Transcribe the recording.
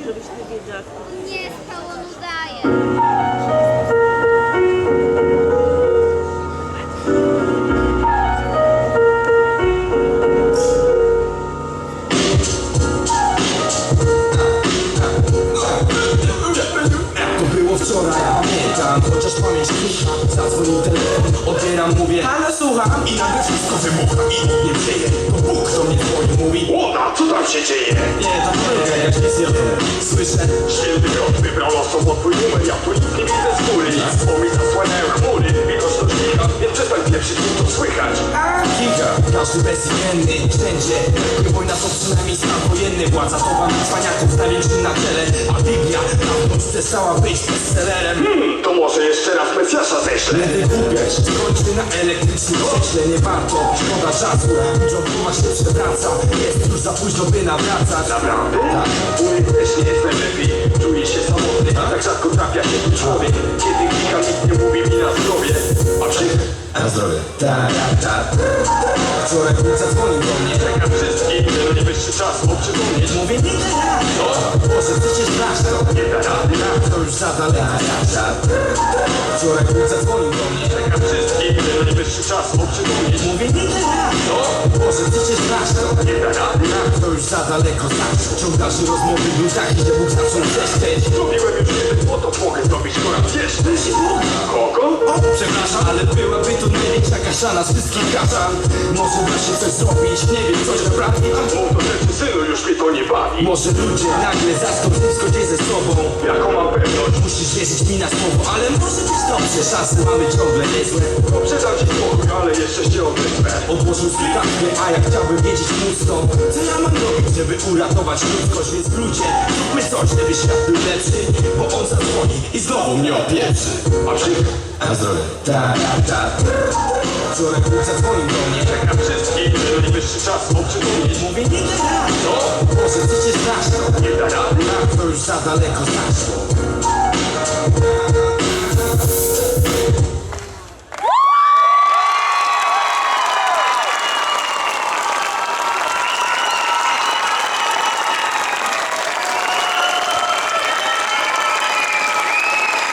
coś na wiedziach. Nie spał, on udaje. To było wczoraj, pamiętam Chociaż pamięć krótka Zadzwonił telefon, odbieram, mówię Halo, słucham I nagle wszystko wybucha i nie dzieje co tam się dzieje? Nie, to kolega, jak nic nie rozumiem Słyszę Święty Piotr wybrał losowo twój numer Ja tu nic nie widzę z góry. Bo mi zasłaniają chmury Widoczność znika, więc przestań pieprzyć, to słychać. A, giga Każdy bezimienny, wszędzie. Jakby wojna to przynajmniej stan wojenny. Władza to wam cwaniaków największym na czele. A Biblia dawno już przestała być bestsellerem. Hmm, to może jeszcze raz Ześlę Nie wygłupiać, skończmy na elektrycznym krześle Nie warto, szkoda czasu. John Thomas się przewraca Jest już za późno, by nawracać. Naprawdę? Tak. U mnie też nie jest najlepiej Czuję się samotny, tak? rzadko trafia się tu człowiek. Kiedy klika, nikt nie mówi mi na zdrowie A przy... Na zdrowie. Ta, ta, ta. Wczoraj wróca dzwonił do mnie. Czeka wszystkim, że no najwyższy czas, bo przypomnieć. Mówię, nie da rady Ty się znasz to Nie da rady To już za daleko Wczoraj wróca dzwonił do mnie. Czeka wszystkim, że no najwyższy czas, bo przypomnieć Mówię, nie da rady? Może ty się znasz to Nie da rady To już za daleko znasz Ciąg dalszy rozmowy był taki, że Bóg zaczął wrzeszczeć Zrobiłem już jeden sposób, mogę zrobić go raz jeszcze Kogo? Przepraszam, ale byłaby to największa kaszana z wszystkich kaszan Może da się coś zrobić, nie wiem, coś naprawić Mów do rzeczy, synu, już mnie to nie bawi. Może ludzie nagle zastąpią w zgodzie ze sobą. Jaką mam pewność? Musisz wierzyć mi na słowo, ale może być dobrze Szanse mamy ciągle niezłe. Dobrze dam ci spokój, ale jeszcze się odezwę. Odłożył słuchawkę, a ja chciałbym wiedzieć pustą Co ja mam robić, żeby uratować ludzkość. Więc ludzie, zróbmy coś, żeby świat był lepszy Bo on zadzwoni i znowu mnie opieprzy A przy... Na zdrowie Ta, ta, ta. Wczoraj Bóg zadzwonił do mnie Czeka wszystkim, że no najwyższy czas, bo przypomnieć Mówię, nie da rady. Co? Ty się znasz to Nie da rady. To już za daleko znasz to